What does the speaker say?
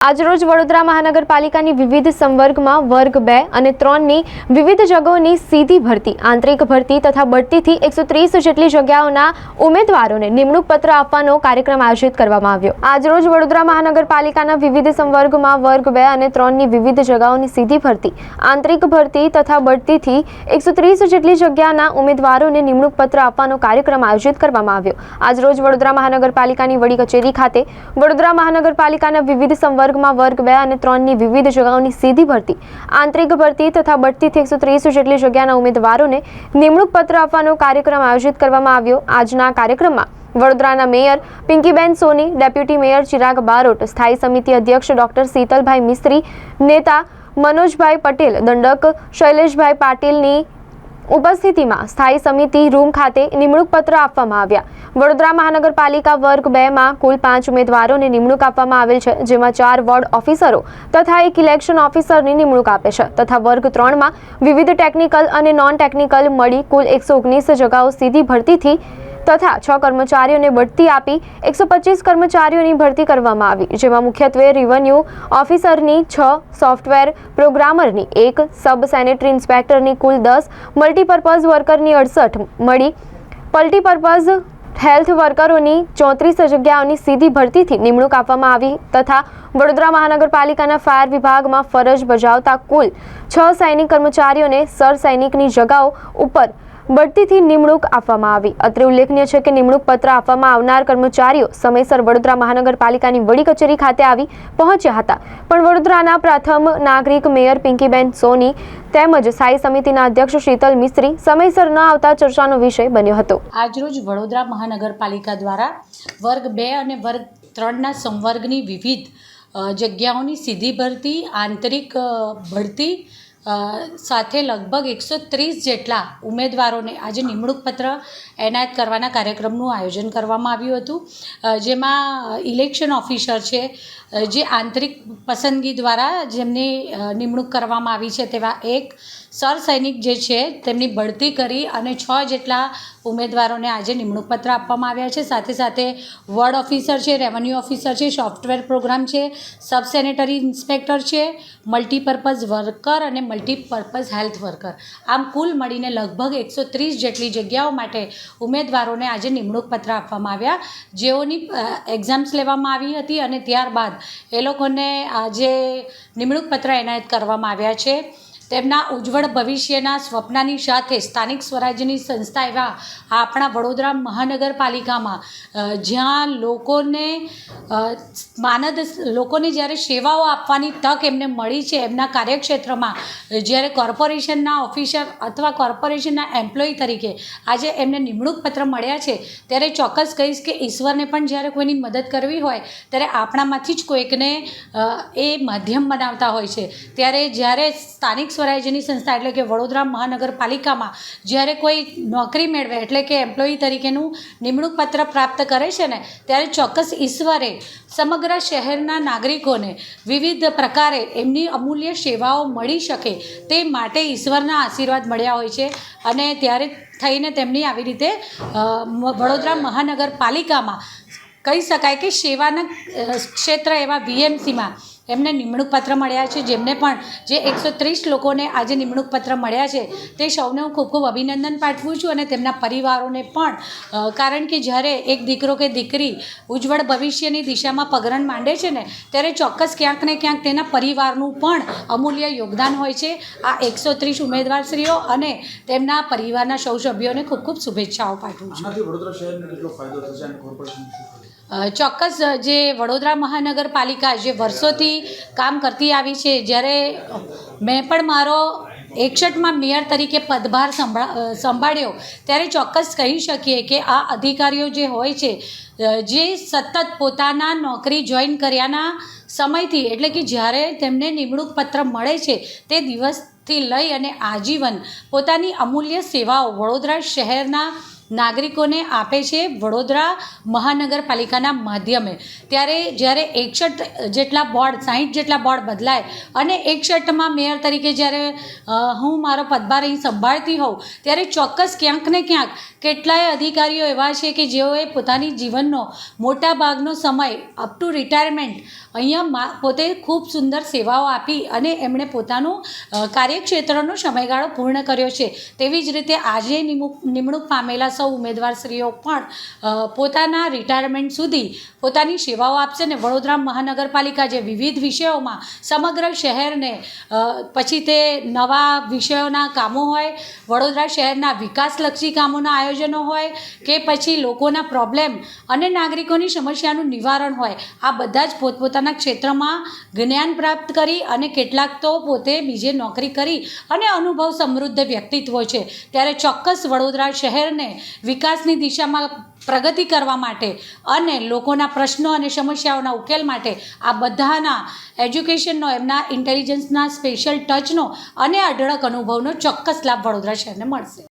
આજરોજ વડોદરા મહાનગરપાલિકાની વિવિધ સંવર્ગમાં વર્ગ બે અને ત્રણની વિવિધ જગ્યાઓની સીધી ભરતી, આંતરિક ભરતી તથા બઢતીથી એકસો ત્રીસ જેટલી જગ્યાઓના ઉમેદવારોને નિમણૂક પત્ર આપવાનો કાર્યક્રમ આયોજિત કરવામાં આવ્યો. આજરોજ વડોદરા મહાનગરપાલિકાના વિવિધ સંવર્ગમાં વર્ગ બે અને ત્રણની વિવિધ જગાઓની સીધી ભરતી, આંતરિક ભરતી તથા બઢતીથી એકસો ત્રીસ જેટલી જગ્યાના ઉમેદવારોને નિમણૂક પત્ર આપવાનો કાર્યક્રમ આયોજિત કરવામાં આવ્યો. આજરોજ વડોદરા મહાનગરપાલિકાની વડી કચેરી ખાતે વડોદરા મહાનગરપાલિકાના વિવિધ સંવર્ગમાં વર્ગ બે અને ત્રણની વિવિધ જગાઓની સીધી ભરતી, આંતરિક ભરતી તથા બઢતીથી એકસો ત્રીસ જેટલી જગ્યાના ઉમેદવારોને નિમણૂક પત્ર આપવાનો કાર્યક્રમ આયોજિત કરવામાં આવ્યો. આજના કાર્યક્રમમાં વડોદરાના mayor Pinkiben Soni, deputy mayor Chirag Barot, સ્થાયી સમિતિ અધ્યક્ષ ડોક્ટર શીતલભાઈ મિસ્ત્રી, નેતા મનોજભાઈ પટેલ, દંડક શૈલેષભાઈ પાટીલની ઉપસ્થિતિમાં સ્થાયી સમિતિ રૂમ ખાતે નિમણૂક પત્ર આપવામાં આવ્યા. વડોદરા મહાનગરપાલિકા વર્ગ બેમાં કુલ પાંચ ઉમેદવારોને નિમણૂક આપવામાં આવેલ છે, જેમાં ચાર વોર્ડ ઓફિસરો તથા એક ઇલેક્શન ઓફિસરની નિમણૂક આપે છે તથા વર્ગ ત્રણમાં વિવિધ ટેકનિકલ અને નોન ટેકનિકલ મળી કુલ એકસો ઓગણીસ જગાઓ સીધી ભરતીથી તથા છ કર્મચારીઓને બઢતી આપી એકસો પચીસ કર્મચારીઓની ભરતી કરવામાં આવી, જેમાં મુખ્યત્વે રિવન્યુ ઓફિસરની છ સોફ્ટવેર પ્રોગ્રામરની એક સબ સેનેટરી ઇન્સ્પેક્ટરની કુલ દસ મલ્ટીપર્પઝ વર્કરની અડસઠ મળી મલ્ટીપર્પઝ હેલ્થ વર્કરોની ચોત્રીસ જગ્યાઓની સીધી ભરતીથી નિમણૂક આપવામાં આવી તથા વડોદરા મહાનગરપાલિકાના ફાયર વિભાગમાં ફરજ બજાવતા કુલ છ સૈનિક કર્મચારીઓને સર સૈનિકની જગાઓ ઉપર બઢતીથી નિમણૂક આપવામાં આવી. અત્રે ઉલ્લેખનીય છે કે નિમણૂક પત્ર આપવામાં આવનાર કર્મચારીઓ સમયસર વડોદરા મહાનગરપાલિકાની વડી કચેરી ખાતે આવી પહોંચ્યા હતા. પણ વડોદરાના પ્રથમ નાગરિક મેયર પિંકીબેન સોની તેમજ સ્થાયી સમિતિના અધ્યક્ષ શીતલ મિસ્ત્રી સમયસર ન આવતા ચર્ચાનો વિષય બન્યો હતો. આજરોજ વડોદરા મહાનગરપાલિકા દ્વારા વર્ગ બે અને વર્ગ ત્રણના સંવર્ગની વિવિધ જગ્યાઓની સીધી ભરતી, આંતરિક ભરતી સાથે લગભગ એકસો ત્રીસ જેટલા ઉમેદવારોને આજે નિમણૂક પત્ર એનાયત કરવાના કાર્યક્રમનું આયોજન કરવામાં આવ્યું હતું. જેમાં ઇલેક્શન ઓફિસર છે જે આંતરિક પસંદગી દ્વારા જેમની નિમણૂક કરવામાં આવી છે તેવા એક સર સૈનિક જે છે તેમની બઢતી કરી અને છ જેટલા ઉમેદવારોને આજે નિમણૂક પત્ર આપવામાં આવ્યા છે. સાથે સાથે વોર્ડ ઓફિસર છે, રેવન્યુ ઓફિસર છે, સોફ્ટવેર પ્રોગ્રામ છે, સબ સેનેટરી ઇન્સ્પેક્ટર છે, મલ્ટીપર્પઝ વર્કર અને મલ્ટીપર્પઝ હેલ્થ વર્કર આમ કુલ મળીને લગભગ એકસો ત્રીસ જેટલી જગ્યાઓ માટે ઉમેદવારોને આજે નિમણૂક પત્ર આપવામાં આવ્યા. જેઓની એક્ઝામ્સ લેવામાં આવી હતી અને ત્યારબાદ એ લોકોને આજે નિમણૂક પત્ર એનાયત કરવામાં આવ્યા છે. તેમના ઉજ્જવળ ભવિષ્યના સ્વપ્નની સાથે સ્થાનિક સ્વરાજ્યની સંસ્થા એવા આપણા વડોદરા મહાનગરપાલિકામાં જ્યાં લોકોને માનદ, લોકોને જ્યારે સેવાઓ આપવાની તક એમને મળી છે એમના કાર્યક્ષેત્રમાં, જ્યારે કોર્પોરેશનના ઓફિસર અથવા કોર્પોરેશનના એમ્પ્લોય તરીકે આજે એમને નિમણૂક પત્ર મળ્યા છે, ત્યારે ચોક્કસ કહીશ કે ઈશ્વરને પણ જ્યારે કોઈની મદદ કરવી હોય, ત્યારે આપણામાંથી જ કોઈકને એ માધ્યમ બનાવતા હોય છે. ત્યારે જ્યારે સ્થાનિક સ્વરાજ્યની સંસ્થા એટલે કે વડોદરા મહાનગરપાલિકામાં જ્યારે કોઈ નોકરી મેળવે એટલે કે એમ્પ્લોયી તરીકેનું નિમણૂક પત્ર પ્રાપ્ત કરે છે ને, ત્યારે ચોક્કસ ઈશ્વરે સમગ્ર શહેરના નાગરિકોને વિવિધ પ્રકારે એમની અમૂલ્ય સેવાઓ મળી શકે તે માટે ઈશ્વરના આશીર્વાદ મળ્યા હોય છે. અને ત્યારે થઈને તેમની આવી રીતે વડોદરા મહાનગરપાલિકામાં કહી શકાય કે સેવાના ક્ષેત્ર એવા વીએમસીમાં એમને નિમણૂક પત્ર મળ્યા છે. જેમને પણ જે એકસો ત્રીસ લોકોને આજે નિમણૂક પત્ર મળ્યા છે, તે સૌને હું ખૂબ ખૂબ અભિનંદન પાઠવું છું અને તેમના પરિવારોને પણ કારણ કે જ્યારે એક દીકરો કે દીકરી ઉજ્જવળ ભવિષ્યની દિશામાં પગરણ માંડે છે ને, ત્યારે ચોક્કસ ક્યાંક ને ક્યાંક તેના પરિવારનું પણ અમૂલ્ય યોગદાન હોય છે. આ એકસો ત્રીસ ઉમેદવારશ્રીઓ અને તેમના પરિવારના સૌ સભ્યોને ખૂબ ખૂબ શુભેચ્છાઓ પાઠવું છું. ચોક્કસ જે વડોદરા મહાનગરપાલિકા જે વર્ષોથી કામ કરતી આવી છે, જ્યારે મેં પણ મારો એકસઠમાં મેયર તરીકે પદભાર સંભા સંભાળ્યો, ત્યારે ચોક્કસ કહી શકીએ કે આ અધિકારીઓ જે હોય છે જે સતત પોતાના નોકરી જોઈન કર્યાના સમયથી, એટલે કે જ્યારે તેમને નિમણૂક પત્ર મળે છે, તે દિવસથી લઈ અને આજીવન પોતાની અમૂલ્ય સેવાઓ વડોદરા શહેરના નાગરિકોને આપે છે વડોદરા મહાનગરપાલિકાના માધ્યમે. ત્યારે જ્યારે એકસઠ જેટલા બોર્ડ, સાહીઠ જેટલા બોર્ડ બદલાય અને એકસઠમાં મેયર તરીકે જ્યારે હું મારો પદભાર અહીં સંભાળતી હોઉં, ત્યારે ચોક્કસ ક્યાંક ને ક્યાંક કેટલાય અધિકારીઓ એવા છે કે જેઓએ પોતાની જીવનનો મોટા ભાગનો સમય અપ ટુ રિટાયરમેન્ટ અહીંયા પોતે ખૂબ સુંદર સેવાઓ આપી અને એમણે પોતાનું કાર્યક્ષેત્રનો સમયગાળો પૂર્ણ કર્યો છે. તેવી જ રીતે આજે નિમણૂક નિમણૂક પામેલા સૌ ઉમેદવારશ્રીઓ પણ પોતાના રિટાયરમેન્ટ સુધી પોતાની સેવાઓ આપશે ને વડોદરા મહાનગરપાલિકા જે વિવિધ વિષયોમાં સમગ્ર શહેરને પછી તે નવા વિષયોના કામો હોય, વડોદરા શહેરના વિકાસલક્ષી કામોના આયોજનો હોય કે પછી લોકોના પ્રોબ્લેમ અને નાગરિકોની સમસ્યાનું નિવારણ હોય, આ બધા જ પોતપોતાના ક્ષેત્રમાં જ્ઞાન પ્રાપ્ત કરી અને કેટલાક તો પોતે બીજે નોકરી કરી અને અનુભવ સમૃદ્ધ વ્યક્તિત્વ છે. ત્યારે ચોક્કસ વડોદરા શહેરને વિકાસની દિશામાં પ્રગતિ કરવા માટે અને લોકોના પ્રશ્નો અને સમસ્યાઓના ઉકેલ માટે આ બધાના એજ્યુકેશનનો, એમના ઇન્ટેલિજન્સના સ્પેશિયલ ટચનો અને અઢળક અનુભવનો ચોક્કસ લાભ વડોદરા શહેરને મળશે.